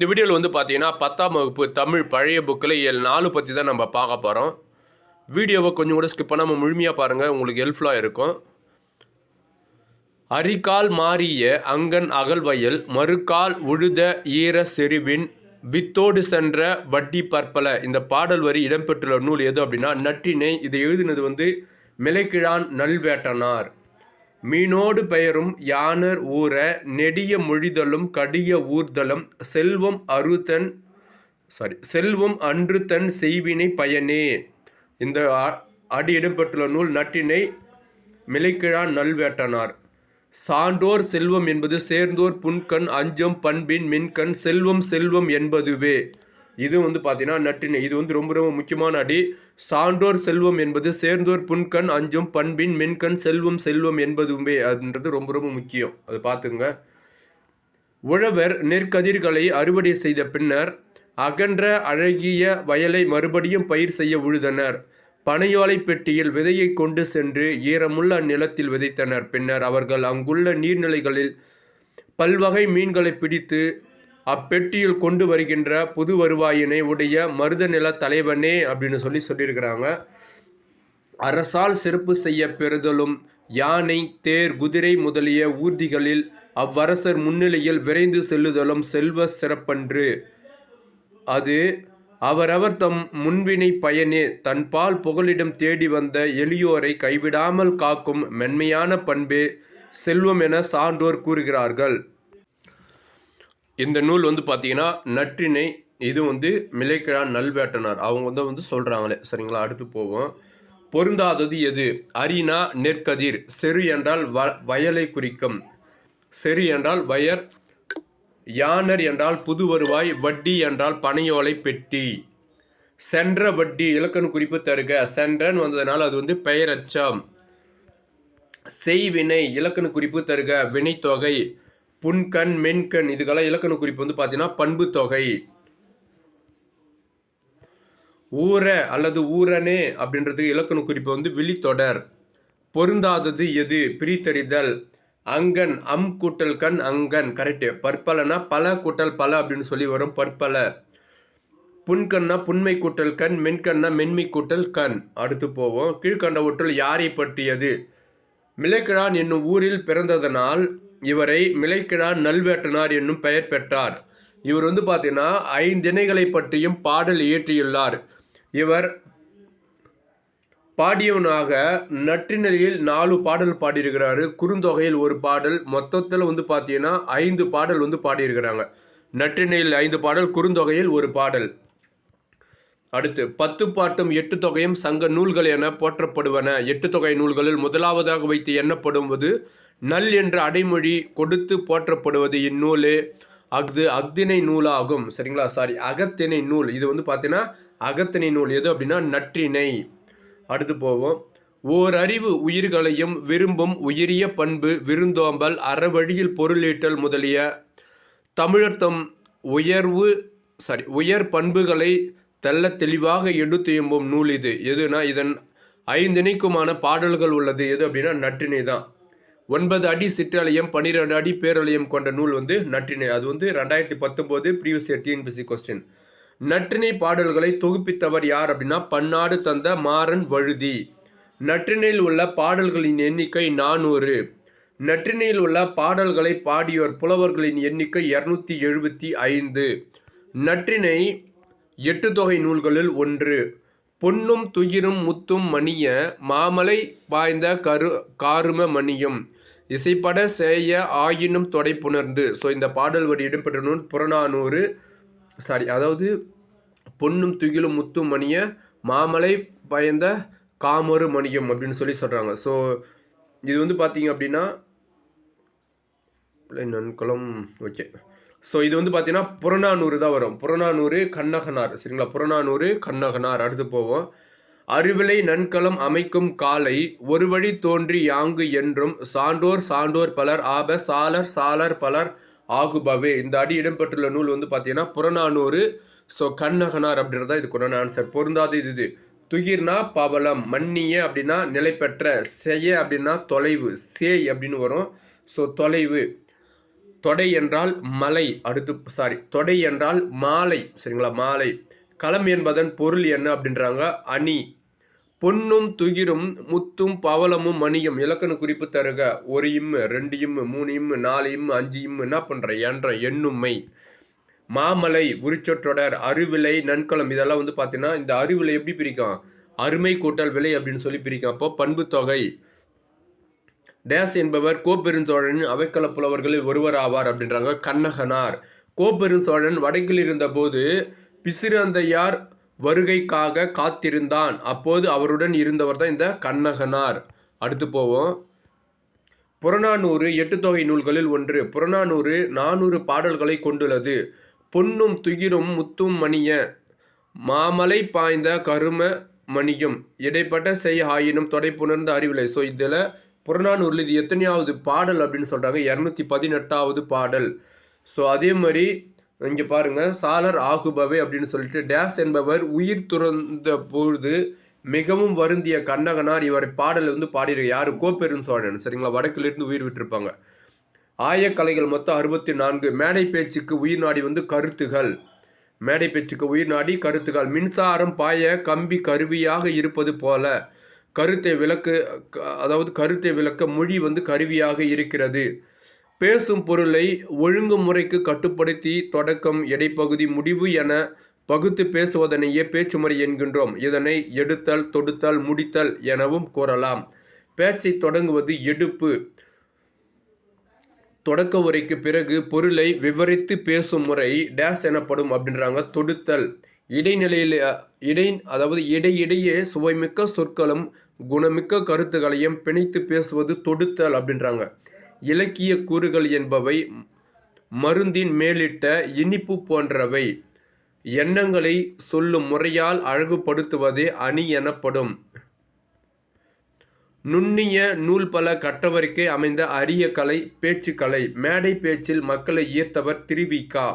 இந்த வீடியோவில் வந்து பார்த்தீங்கன்னா பத்தாம் வகுப்பு தமிழ் பழைய புக்கில் ஏழு நாலு பற்றி தான் நம்ம பார்க்க போகிறோம் வீடியோவை கொஞ்சம் கூட ஸ்கிப் பண்ணாமல் முழுமையாக பாருங்கள் உங்களுக்கு ஹெல்ப்ஃபுல்லாக இருக்கும். அரிகால் மாறிய அங்கன் அகல்வயல் மறுகால் உழுத ஈர செறிவின் வித்தோடு சென்ற வட்டி பற்பல. இந்த பாடல் வரி இடம்பெற்றுள்ள நூல் எது அப்படின்னா நற்றினை இதை எழுதினது வந்து மிளைக்கிழான் நல்வேட்டனார். மீனோடு பெயரும் யானர் ஊர நெடிய மொழிதலும் கடிய ஊர்தலும் செல்வம் அருதன் சாரி செல்வம் அன்று தன் செய்வினை பயனே. இந்த அடி இடம்பெற்றுள்ள நூல் நட்டினை மிளைக்கிழா நல்வேட்டனார். சான்றோர் செல்வம் என்பது சேர்ந்தோர் புன்கண் அஞ்சம் பண்பின் மின்கண் செல்வம் செல்வம் என்பதுவே. இது வந்து பார்த்தீங்கன்னா நற்றினை. இது வந்து ரொம்ப ரொம்ப முக்கியமான அடி. சான்றோர் செல்வம் என்பது சேர்ந்தோர் புன்கண் அஞ்சும் பண்பின் மென்கண் செல்வம் செல்வம் என்பதுமே அப்படின்றது ரொம்ப ரொம்ப முக்கியம். அது பார்த்துங்க. உழவர் நெற்கதிர்களை அறுவடை செய்த பின்னர் அகன்ற அழகிய வயலை மறுபடியும் பயிர் செய்ய உழுதனர். பனையோலை பெட்டியில் விதையை கொண்டு சென்று ஈரமுள்ள அந்நிலத்தில் விதைத்தனர். பின்னர் அவர்கள் அங்குள்ள நீர்நிலைகளில் பல்வகை மீன்களை பிடித்து அப்பெட்டியில் கொண்டு வருகின்ற புது வருவாயினை உடைய மருத நில தலைவனே அப்படின்னு சொல்லி சொல்லியிருக்கிறாங்க. அரசால் சிறப்பு செய்ய பெறுதலும் யானை தேர் குதிரை முதலிய ஊர்திகளில் அவ்வரசர் முன்னிலையில் விரைந்து செல்லுதலும் செல்வ சிறப்பன்று. அது அவரவர் தம் முன்வினை பயனே தன்பால் புகலிடம் தேடி வந்த எளியோரை கைவிடாமல் காக்கும் மென்மையான பண்பே செல்வம் என சான்றோர் கூறுகிறார்கள். இந்த நூல் வந்து பார்த்தீங்கன்னா நற்றினை இது வந்து மிளைக்கிழான் நல்வேட்டனார். அவங்க வந்து வந்து சொல்கிறாங்களே சரிங்களா? அடுத்து போவோம். பொருந்தாதது எது? அரினா நெற்கதிர். செரு என்றால் வ வயலை குறிக்கும். செரு என்றால் வயர் யானர் என்றால் புது வருவாய். வட்டி என்றால் பனையோலை பெட்டி. சென்ற வட்டி இலக்கண குறிப்பு தருக. சென்றன் வந்ததுனால அது வந்து பெயரச்சம். செய்வினை இலக்கண குறிப்பு தருக. வினைத்தொகை. புன்கண் மென்கண் இதுக்கெல்லாம் இலக்கண குறிப்பு வந்து பார்த்தீங்கன்னா பண்பு தொகை. ஊர அல்லது ஊரனே அப்படின்றதுக்கு இலக்கண குறிப்பு வந்து விழித்தொடர். பொருந்தாதது எது? பிரித்தறிதல். அங்கன் அம் கூட்டல் கண் அங்கன். கரெக்டு பற்பலனா பல கூட்டல் பல அப்படின்னு சொல்லி வரும் பற்பல. புன்கண்ணா புன்மை கூட்டல் கண் மென்கண்ணா மென்மை கூட்டல் கண். அடுத்து போவோம். கீழ்கண்டவற்றுள் யாரை பற்றியது? மிளக்கிழான் என்னும் ஊரில் பிறந்ததனால் இவரை மிளைக்கிழான் நல்வேட்டனார் என்னும் பெயர் பெற்றார். இவர் வந்து பார்த்தீங்கன்னா ஐந்திணைகளை பற்றியும் பாடல் இயற்றியுள்ளார். இவர் பாடியவனாக நற்றினரியில் நாலு பாடல் பாடியிருக்கிறாரு. குறுந்தொகையில் ஒரு பாடல் மொத்தத்தில் வந்து பார்த்தீங்கன்னா ஐந்து பாடல் வந்து பாடியிருக்கிறாங்க. நற்றினையில் ஐந்து பாடல் குறுந்தொகையில் ஒரு பாடல். அடுத்து பத்து பாட்டும் எட்டு தொகையும் சங்க நூல்கள் என போற்றப்படுவன. எட்டு தொகை நூல்களில் முதலாவதாக வைத்து எண்ணப்படுவது நல் என்ற அடைமொழி கொடுத்து போற்றப்படுவது இந்நூலே. அஃது அக்தினை நூலாகும். சரிங்களா? சாரி அகத்திணை நூல். இது வந்து பார்த்தீங்கன்னா அகத்திணை நூல். எது அப்படின்னா நற்றிணை. அடுத்து போவோம். ஓர் அறிவு உயிர்களையும் விரும்பும் உயரிய பண்பு விருந்தோம்பல் அறவழியில் பொருளீட்டல் முதலிய தமிழர் தம் உயர்வு சாரி உயர் பண்புகளை தெல்ல தெளிவாக எடுத்து எம்பும் நூல் இது. எதுனா இதன் ஐந்திணைக்குமான பாடல்கள் உள்ளது. எது அப்படின்னா நற்றிணை தான். ஒன்பது அடி சிற்றலையம் பன்னிரெண்டு அடி பேரலையம் கொண்ட நூல் வந்து நற்றினை அது வந்து ரெண்டாயிரத்தி பத்தொம்போது ப்ரீவியஸ் இயர் டிஎன்பிசி கொஸ்டின். நற்றிணை பாடல்களை தொகுப்பித்தவர் யார் அப்படின்னா பன்னாடு தந்த மாறன் வழுதி. நற்றிணையில் உள்ள பாடல்களின் எண்ணிக்கை நானூறு. நற்றிணையில் உள்ள பாடல்களை பாடியோர் புலவர்களின் எண்ணிக்கை இருநூத்தி எழுபத்தி ஐந்து. நற்றிணை எட்டு தொகை நூல்களில் ஒன்று. பொன்னும் துயிரும் முத்தும் மணிய மாமலை பாய்ந்த கரு காரும மணியும். இசைப்பட சேய ஆயினும் தொடை புணர்ந்து. ஸோ இந்த பாடல் வரி இடம்பெற்ற நூல் புறநானூறு. சாரி அதாவது பொன்னும் துகிலும் முத்தும் மணிய மாமலை பயந்த காமரு மணியம் அப்படின்னு சொல்லி சொல்கிறாங்க ஸோ இது வந்து பார்த்தீங்க அப்படின்னா நன்குளம் ஓகே ஸோ இது வந்து பார்த்தீங்கன்னா புறநானூறு தான் வரும். புறநானூறு கண்ணகனார். சரிங்களா? புறநானூறு கண்ணகனார். அடுத்து போவோம். அருவிலை நன்கலம் அமைக்கும் காலை ஒரு வழி தோன்றி யாங்கு என்றும் சான்றோர் சான்றோர் பலர் ஆப சாலர் சாலர் பலர் ஆகுபவே. இந்த அடி இடம்பெற்றுள்ள நூல் வந்து பார்த்தீங்கன்னா புறநானூறு ஸோ கண்ணகனார் அப்படின்றதா இதுக்குண்டான ஆன்சர் பொருந்தாது இது இது. துகிர்னா பவளம் மன்னிய அப்படின்னா நிலை பெற்ற செய அப்படின்னா தொலைவு சேய் அப்படின்னு வரும். ஸோ தொலைவு. தொடை என்றால் மலை அடுத்து சாரி தொடை என்றால் மாலை சரிங்களா? மாலை. களம் என்பதன் பொருள் என்ன அப்படின்றாங்க? அணி. பொன்னும் துகிரும் முத்தும் பவளமும் மணியும். இலக்கண குறிப்பு தருக. ஒரு இம்மு ரெண்டு இம்மு மூணு இம்மு நாலு இம்மு அஞ்சு இம்மு என்ன பண்ணுற என்ற எண்ணுமை. மாமலை உரிச்சொற்றொடர் அருவிலை நன்கலம். இதெல்லாம் வந்து பார்த்தீங்கன்னா இந்த அருவிலை எப்படி பிரிக்கும்? அருமை கூட்டல் விலை அப்படின்னு சொல்லி பிரிக்கும். அப்போ பண்பு தொகை. டேஸ் என்பவர் கோப்பெருஞ்சோழனின் அவைக்கள புலவர்களில் ஒருவர் ஆவார் அப்படின்றாங்க கண்ணகனார். கோப்பெருஞ்சோழன் வடக்கில் இருந்தபோது பிசிறந்தையார் வருகைக்காக காத்திருந்தான். அப்போது அவருடன் இருந்தவர் தான் இந்த கண்ணகனார். அடுத்து போவோம். புறநானூறு எட்டு தொகை நூல்களில் ஒன்று. புறநானூறு நானூறு பாடல்களை கொண்டுள்ளது. பொன்னும் துகிரும் முத்தும் மணிய மாமலை பாய்ந்த கரும மணியும் இடைப்பட்ட செய் ஆயினும் தொடைப்புணர்ந்த அறிவிலை. ஸோ இதில் புறநானூரில் இது எத்தனையாவது பாடல் அப்படின்னு சொல்கிறாங்க இரநூத்தி பதினெட்டாவது பாடல். ஸோ அதே மாதிரி இங்கே பாருங்கள் சாலர் ஆகுபவை அப்படின்னு சொல்லிட்டு டேஸ் என்பவர் உயிர் துறந்த பொழுது மிகவும் வருந்திய கண்ணகனார் இவரை பாடல் வந்து பாடியிருக்க யாரு? கோப்பெரும் சோழன். சரிங்களா? வடக்கிலிருந்து உயிர் விட்டிருப்பாங்க. ஆயக்கலைகள் மொத்தம் அறுபத்தி நான்கு. மேடை பேச்சுக்கு உயிர் நாடி வந்து கருத்துகள். மேடை பேச்சுக்கு உயிர் நாடி கருத்துகள். மின்சாரம் பாய கம்பி கருவியாக இருப்பது போல. கருத்தை விளக்கு அதாவது கருத்தை விளக்க மொழி வந்து கருவியாக இருக்கிறது. பேசும் பொருளை ஒழுங்குமுறைக்கு கட்டுப்படுத்தி தொடக்கம் இடைப்பகுதி முடிவு என பகுத்து பேசுவதனையே பேச்சுமுறை என்கின்றோம். இதனை எடுத்தல் தொடுத்தல் முடித்தல் எனவும் கூறலாம். பேச்சை தொடங்குவது எடுப்பு. தொடக்க உரைக்கு பிறகு பொருளை விவரித்து பேசும் முறை டேஸ் எனப்படும் அப்படின்றாங்க. தொடுத்தல். இடைநிலையில் இடை அதாவது இடையிடையே சுவைமிக்க சொற்களும் குணமிக்க கருத்துக்களையும் பிணைத்து பேசுவது தொடுத்தல் அப்படின்றாங்க. இலக்கிய கூறுகள் என்பவை மருந்தின் மேலிட்ட இனிப்பு போன்றவை. எண்ணங்களை சொல்லும் முறையால் அழகுபடுத்துவதே அணி எனப்படும். நுண்ணிய நூல் பல கற்றவருக்கே அமைந்த அரிய கலை பேச்சுக்கலை மேடை பேச்சில் மக்களை ஈர்த்தவர் திருவிக்கா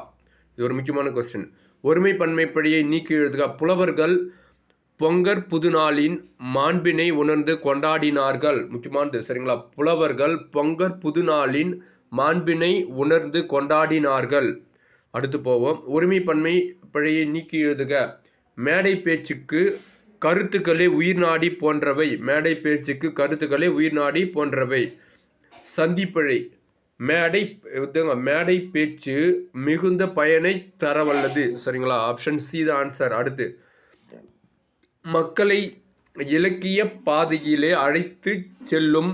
இது ஒரு முக்கியமான கொஸ்டின் ஒருமை பன்மைப்படியை நீக்கி எழுதுக புலவர்கள் பொங்கற் புதுநாளின் மாண்பினை உணர்ந்து கொண்டாடினார்கள். முக்கியமானது சரிங்களா? புலவர்கள் பொங்கற் புதுநாளின் மாண்பினை உணர்ந்து கொண்டாடினார்கள். அடுத்து போவோம். ஒருமை பன்மை பழையை நீக்கி எழுதுக மேடை பேச்சுக்கு கருத்துக்களே உயிர்நாடி போன்றவை. மேடை பேச்சுக்கு கருத்துக்களே உயிர் நாடி போன்றவை. சந்திப்பழை மேடை இதுங்க, மேடை பேச்சு மிகுந்த பயனை தரவல்லது. சரிங்களா? ஆப்ஷன் சி தான் ஆன்சர் அடுத்து. மக்களை இலக்கிய பாதையிலே அழைத்து செல்லும்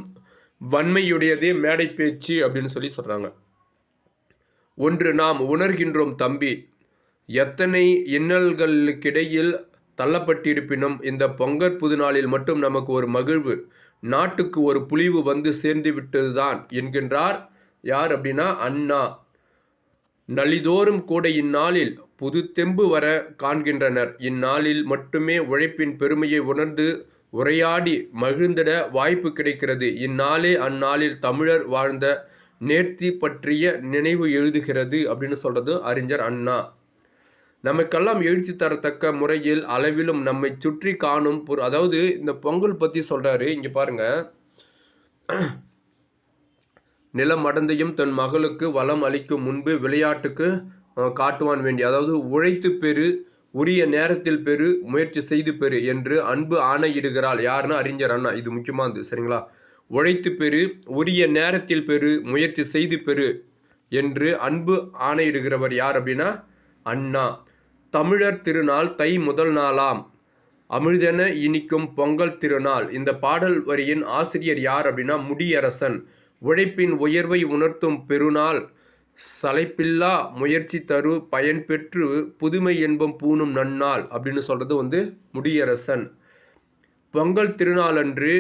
வன்மையுடையதே மேடை பேச்சு அப்படின்னு சொல்லி சொல்கிறாங்க ஒன்று நாம் உணர்கின்றோம் தம்பி. எத்தனை இன்னல்களுக்கிடையில் தள்ளப்பட்டிருப்பினும் இந்த பொங்கற் புதுநாளில் மட்டும் நமக்கு ஒரு மகிழ்வு நாட்டுக்கு ஒரு புலிவு வந்து சேர்ந்து விட்டதுதான் என்கின்றார் யார் அப்படின்னா அண்ணா. நலிதோறும் கூட இந்நாளில் புது தெம்பு வர காண்கின்றனர். இந்நாளில் மட்டுமே உழைப்பின் பெருமையை உணர்ந்து உரையாடி மகிழ்ந்திட வாய்ப்பு கிடைக்கிறது. இந்நாளே அந்நாளில் தமிழர் வாழ்ந்த நேர்த்தி பற்றிய நினைவு எழுதுகிறது அப்படின்னு சொல்றது அறிஞர் அண்ணா. நமக்கெல்லாம் எழுதி தரத்தக்க முறையில் அளவிலும் நம்மை சுற்றி காணும் பொரு அதாவது இந்த பொங்கல் பற்றி சொல்றாரு. இங்க பாருங்க. நிலம் அடந்தையும் தன் மகளுக்கு வளம் அளிக்கும் முன்பு விளையாட்டுக்கு காட்டுவான் வேண்டி அதாவது உழைத்து பெறு உரிய நேரத்தில் பெறு முயற்சி செய்து பெறு என்று அன்பு ஆணையிடுகிறாள். யாருன்னா? அறிஞர் அண்ணா. இது முக்கியமானது சரிங்களா? உழைத்து பெறு உரிய நேரத்தில் பெறு முயற்சி செய்து பெறு என்று அன்பு ஆணையிடுகிறவர் யார் அப்படின்னா? அண்ணா. தமிழர் திருநாள் தை முதல் நாளாம். அமிழ்தென இனிக்கும் பொங்கல் திருநாள். இந்த பாடல் வரியின் ஆசிரியர் யார் அப்படின்னா? முடியரசன். உழைப்பின் உயர்வை உணர்த்தும் பெருநாள் சளைப்பில்லா முயற்சி தரு பயன் பெற்று புதுமை என்பம் பூணும் நன்னாள் அப்படின்னு சொல்கிறது வந்து முடியரசன். பொங்கல் திருநாளன்று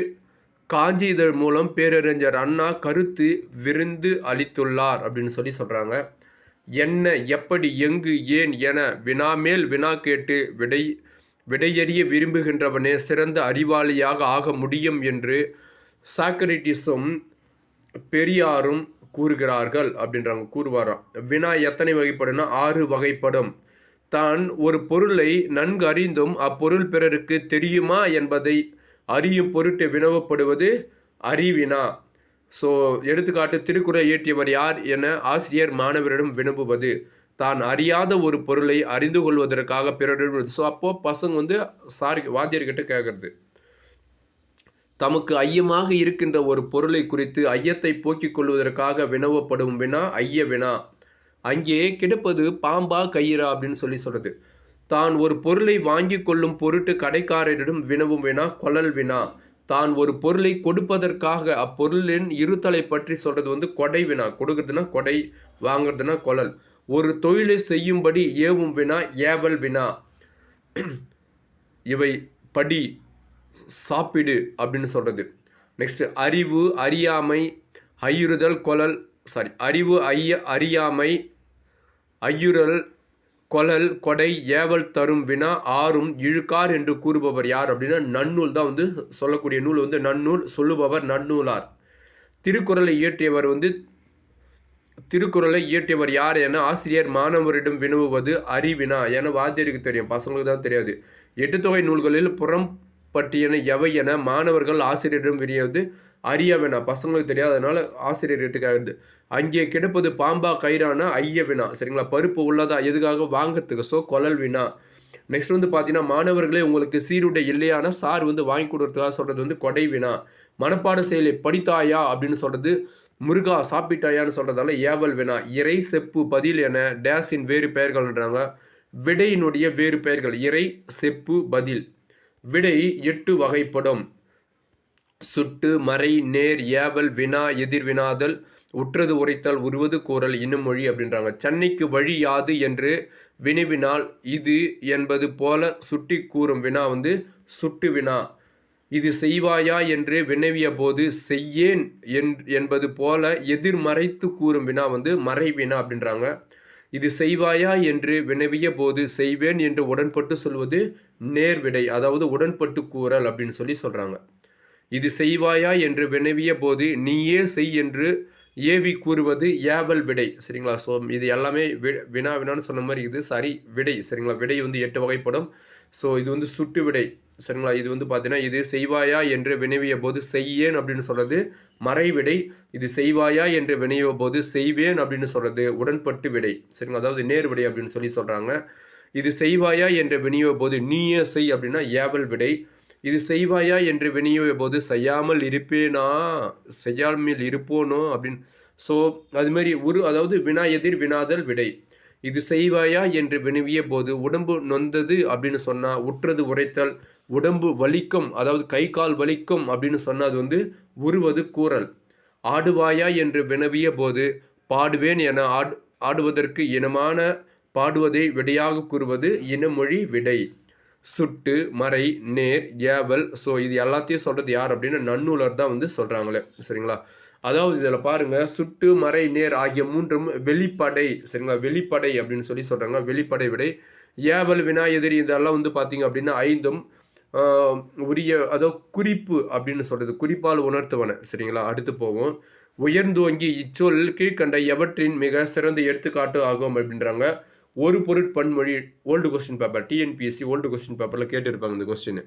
காஞ்சி இதழ் மூலம் பேரறிஞர் அண்ணா கருத்து விருந்து அளித்துள்ளார் அப்படின்னு சொல்லி சொல்கிறாங்க என்ன எப்படி எங்கு ஏன் என வினா மேல் வினா கேட்டு விடை விடையறிய விரும்புகின்றவனே சிறந்த அறிவாளியாக ஆக முடியும் என்று சாக்ரட்டிஸும் பெரியாரும் கூறுகிறார்கள் அப்படின்றாங்க கூறுவாராம் வினா எத்தனை வகைப்படும்னா ஆறு வகைப்படும். தான் ஒரு பொருளை நன்கு அறிந்தும் அப்பொருள் பிறருக்கு தெரியுமா என்பதை அறியும் பொருட்டு வினவப்படுவது அறிவினா. ஸோ எடுத்துக்காட்டு திருக்குறை இயற்றியவர் யார் என ஆசிரியர் மாணவரிடம் வினவுவது. தான் அறியாத ஒரு பொருளை அறிந்து கொள்வதற்காக பிறரிடம் ஸோ அப்போது பசங்க வந்து சாரி வாத்தியர்கிட்ட கேட்குறது தமக்கு ஐயமாக இருக்கின்ற ஒரு பொருளை குறித்து ஐயத்தை போக்கிக் கொள்வதற்காக வினவப்படும் வினா ஐய வினா. அங்கே கிடப்பது பாம்பா கயிறா அப்படின்னு சொல்லி சொல்கிறது தான் ஒரு பொருளை வாங்கி கொள்ளும் பொருட்டு கடைக்காரரிடம் வினவும் வினா கொழல் வினா. தான் ஒரு பொருளை கொடுப்பதற்காக அப்பொருளின் இருத்தலை பற்றி சொல்கிறது வந்து கொடை வினா. கொடுக்கறதுனா கொடை வாங்குறதுனா கொழல். ஒரு தொழிலை செய்யும்படி ஏவும் வினா ஏவல் வினா. இவை படி சாப்பிடு அப்படின்னு சொல்கிறது நெக்ஸ்ட்டு அறிவு அறியாமை ஐயுறுதல் கொழல் சாரி அறிவு ஐய அறியாமை ஐயுறல் கொழல் கொடை ஏவல் தரும் வினா ஆறும் இழுக்கார் என்று கூறுபவர் யார் அப்படின்னா நன்னூல் தான் வந்து சொல்லக்கூடிய நூல் வந்து நன்னூல் சொல்லுபவர் நன்னூலார். திருக்குறளை இயற்றியவர் வந்து திருக்குறளை இயற்றியவர் யார் என ஆசிரியர் மாணவரிடம் வினவுவது அறிவினா என வாத்தியருக்கு தெரியும் பசங்களுக்கு தான் தெரியாது. எட்டு தொகை நூல்களில் புறம் பட்டியன எவை என மாணவர்கள் ஆசிரியரிடம் விரியாது. வேணாம். பசங்களுக்கு தெரியாதனால ஆசிரியர்கிட்ட கேட்குறது அங்கே கிடப்பது பாம்பா கயிறான ஐய வினா. சரிங்களா? பருப்பு உள்ளதா? எதுக்காக வாங்கறதுக்கு ஸோ கொலல் வினா. நெக்ஸ்ட் வந்து பார்த்தீங்கன்னா மாணவர்களே உங்களுக்கு சீருடை இல்லையானா சார் வந்து வாங்கி கொடுக்குறதுக்காக சொல்கிறது வந்து கொடை வினா. மனப்பாட செயலை படித்தாயா அப்படின்னு சொல்கிறது முருகா சாப்பிட்டாயான்னு சொல்கிறதால ஏவல் வினா. இறை செப்பு பதில் என டேஸின் வேறு பெயர்கள்ன்றாங்க. விடையினுடைய வேறு பெயர்கள். இறை செப்பு பதில். விடை எட்டு வகைப்படும். சுட்டு மறை நேர் ஏவல் வினா எதிர்வினாதல் உற்றது உரைத்தல் உருவது கூறல் இன்னும் மொழி அப்படின்றாங்க. சென்னைக்கு வழி யாது என்று வினவினால் இது என்பது போல சுட்டி கூறும் வினா வந்து சுட்டு வினா. இது செய்வாயா என்று வினவிய போது செய்யேன் என்பது போல எதிர்மறைத்து கூறும் வினா வந்து மறை வினா அப்படின்றாங்க. இது செய்வாயா என்று வினவிய போது செய்வேன் என்று உடன்பட்டு சொல்வது நேர்விடை அதாவது உடன்பட்டு கூறல் அப்படின்னு சொல்லி சொல்கிறாங்க இது செய்வாயா என்று வினவிய போது நீயே செய் என்று ஏவி கூறுவது ஏவல் விடை. சரிங்களா? ஸோ இது எல்லாமே வி வினா வினான்னு சொன்ன மாதிரி இது சரி விடை. சரிங்களா? விடை வந்து எட்டு வகைப்படும். ஸோ இது வந்து சுட்டு விடை. சரிங்களா? இது வந்து பார்த்தீங்கன்னா இது செய்வாயா என்று வினவிய போது செய்யேன் அப்படின்னு சொல்கிறது மறைவிடை. இது செய்வாயா என்று வினவிய போது செய்வேன் அப்படின்னு சொல்கிறது உடன்பட்டு விடை. சரிங்களா? அதாவது நேர் விடை அப்படின்னு சொல்லி சொல்கிறாங்க இது செய்வாயா என்று வினியோக போது நீயே செய் அப்படின்னா ஏவல் விடை. இது செய்வாயா என்று வினியோக போது செய்யாமல் இருப்பேனா? செய்யாமல் இருப்போனோ? அப்படின்னு. ஸோ அதுமாரி உரு அதாவது வினா எதிர் வினாதல் விடை. இது செய்வாயா என்று வினவிய போது உடம்பு நொந்தது அப்படின்னு சொன்னால் உற்றது உரைத்தல். உடம்பு வலிக்கும் அதாவது கை கால் வலிக்கும் அப்படின்னு சொன்னால் அது வந்து உருவது கூறல். ஆடுவாயா என்று வினவிய போது பாடுவேன் என ஆடு ஆடுவதற்கு இனமான பாடுவதை விடையாக கூறுவது இனமொழி விடை. சுட்டு மறை நேர் ஏவல் ஸோ இது எல்லாத்தையும் சொல்கிறது யார் அப்படின்னு நன்னூலர் தான் வந்து சொல்கிறாங்களே சரிங்களா? அதாவது இதில் பாருங்கள் சுட்டு மறை நேர் ஆகிய மூன்றும் வெளிப்படை சரிங்களா? வெளிப்படை அப்படின்னு சொல்லி சொல்கிறாங்க வெளிப்படை விடை. ஏவல் வினா எதிரி இதெல்லாம் வந்து பார்த்தீங்க அப்படின்னா ஐந்தும் உரிய அதோ குறிப்பு அப்படின்னு சொல்கிறது குறிப்பால் உணர்த்துவன சரிங்களா? அடுத்து போவோம். உயர்ந்தோங்கி இச்சொல் கீழ்கண்ட எவற்றின் மிக சிறந்த எடுத்துக்காட்டு ஆகும் அப்படின்றாங்க. ஒரு பொருட் பன்மொழி old question paper TNPSC old question பேப்பரில் கேட்டிருப்பாங்க இந்த கொஸ்டின்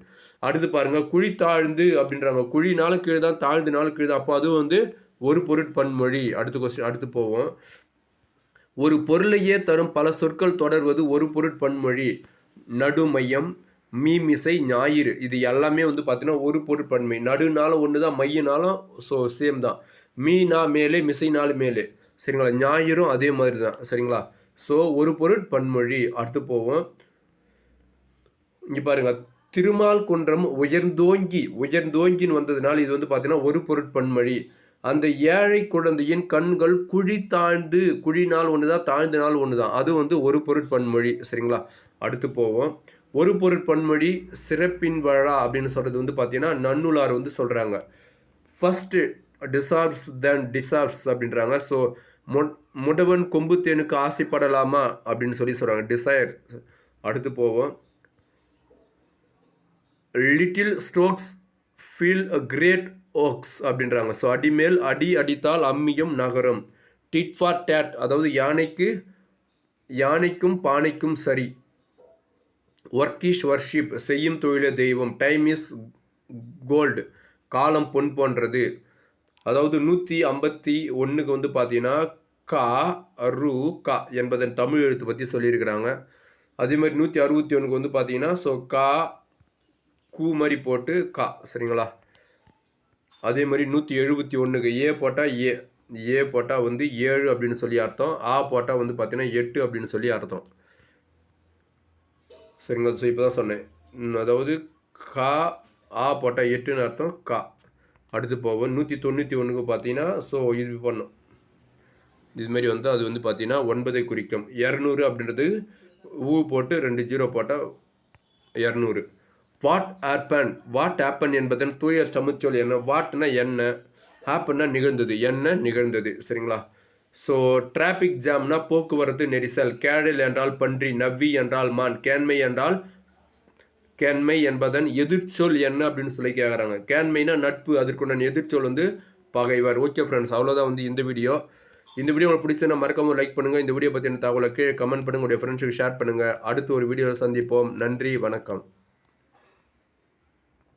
அடுத்து பாருங்கள் குழி தாழ்ந்து அப்படின்றாங்க. குழினாலும் கீழே தான் தாழ்ந்துனாலும் கீழே தான். அப்போ அதுவும் வந்து ஒரு பொருட் பன்மொழி. அடுத்த கொஸ்டின் அடுத்து போவோம். ஒரு பொருளையே தரும் பல சொற்கள் தொடர்வது ஒரு பொருட் பன்மொழி. நடுமையம் மீமிசை ஞாயிறு. இது எல்லாமே வந்து பார்த்தீங்கன்னா ஒரு பொருட்பன்மை நடுனாலும் ஒன்று தான் மையனாலும் ஸோ சேம் தான். மீனா மேலே மிசைனாலும் மேலே. சரிங்களா? ஞாயிறும் அதே மாதிரி தான் சரிங்களா? ஸோ ஒரு பொருட்பன்மொழி அடுத்து போவோம். இங்கே பாருங்கள் திருமால் குன்றம் உயர்ந்தோங்கி உயர்ந்தோங்கின்னு வந்ததுனால இது வந்து பார்த்தீங்கன்னா ஒரு பொருட்பன்மொழி அந்த ஏழை குழந்தையின் கண்கள் குழி தாழ்ந்து குழினால் ஒன்று தான் தாழ்ந்த நாள் ஒன்று தான் அது வந்து ஒரு பொருட்பன்மொழி சரிங்களா? அடுத்து போவோம். ஒரு பொருட்பன்மொழி சிறப்பின் வழா அப்படின்னு சொல்கிறது வந்து பார்த்தீங்கன்னா நன்னுலார் வந்து சொல்கிறாங்க ஃபஸ்ட்டு டிசார்ப்ஸ் தென் டிசார்ப்ஸ் அப்படின்றாங்க. ஸோ முடவன் கொம்பு தேனுக்கு ஆசைப்படலாமா அப்படின்னு சொல்லி சொல்கிறாங்க டிசைர் அடுத்து போவோம். Little strokes feel a great oaks அப்படின்றாங்க. ஸோ அடிமேல் அடி அடித்தால் அம்மியும் நகரம். டிட் ஃபார் டேட் அதாவது யானைக்கு யானைக்கும் பானைக்கும் சரி. ஒர்க்கிஷ் வர்ஷிப் செய்யும் தொழிலே தெய்வம். டைம் இஸ் கோல்டு காலம் பொன் போன்றது. அதாவது நூற்றி ஐம்பத்தி ஒன்றுக்கு வந்து பார்த்தீங்கன்னா கா ரு கா என்பதன் தமிழ் எழுத்து பற்றி சொல்லியிருக்கிறாங்க. அதே மாதிரி நூற்றி அறுபத்தி ஒன்றுக்கு வந்து பார்த்தீங்கன்னா ஸோ கா கூ மாதிரி போட்டு கா சரிங்களா? அதே மாதிரி நூற்றி எழுபத்தி ஒன்றுக்கு ஏ போட்டால் ஏ ஏ போட்டால் வந்து ஏழு அப்படின்னு சொல்லி அர்த்தம். ஆ போட்டால் வந்து பார்த்தீங்கன்னா எட்டு அப்படின்னு சொல்லி அர்த்தம். சரிங்களா? ஸோ இப்போ தான் சொன்னேன் அதாவது கா ஆ போட்டால் எட்டுன்னு அர்த்தம். கா. அடுத்து போவோம். நூற்றி தொண்ணூற்றி ஒன்றுக்கு பார்த்தீங்கன்னா ஸோ இது பண்ணும். இதுமாரி வந்து அது வந்து பார்த்தீங்கன்னா ஒன்பதை குறிக்கும். இரநூறு அப்படின்றது ஊ போட்டு ரெண்டு ஜீரோ போட்டால் இரநூறு. வாட் ஆப்பன் வாட் ஆப்பன் என்பதன் தூய சமுச்சொல் என்ன? வாட்னா என்ன? ஹேப்பன்னா நிகழ்ந்தது. என்ன நிகழ்ந்தது? சரிங்களா? ஸோ டிராபிக் ஜாம்னா போக்குவரத்து நெரிசல். கேடல் என்றால் பன்றி நவ்வி என்றால் மான். கேண்மை என்றால் கேண்மை என்பதன் எதிர்ச்சொல் என்ன அப்படின்னு சொல்லி கேட்குறாங்க கேண்மைனா நட்பு. அதற்குண்டான எதிர்ச்சொல் வந்து பகைவர். ஓகே ஃப்ரெண்ட்ஸ் அவ்வளோதான் வந்து இந்த வீடியோ இந்த வீடியோ உங்களுக்கு பிடிச்சதுன்னா மறக்காம லைக் பண்ணுங்கள் இந்த வீடியோ பற்றின தகவலை கீழே கமெண்ட் பண்ணுங்கள் உங்களுடைய ஃப்ரெண்ட்ஸுக்கு ஷேர் பண்ணுங்கள் அடுத்து ஒரு வீடியோவில் சந்திப்போம். நன்றி. வணக்கம்.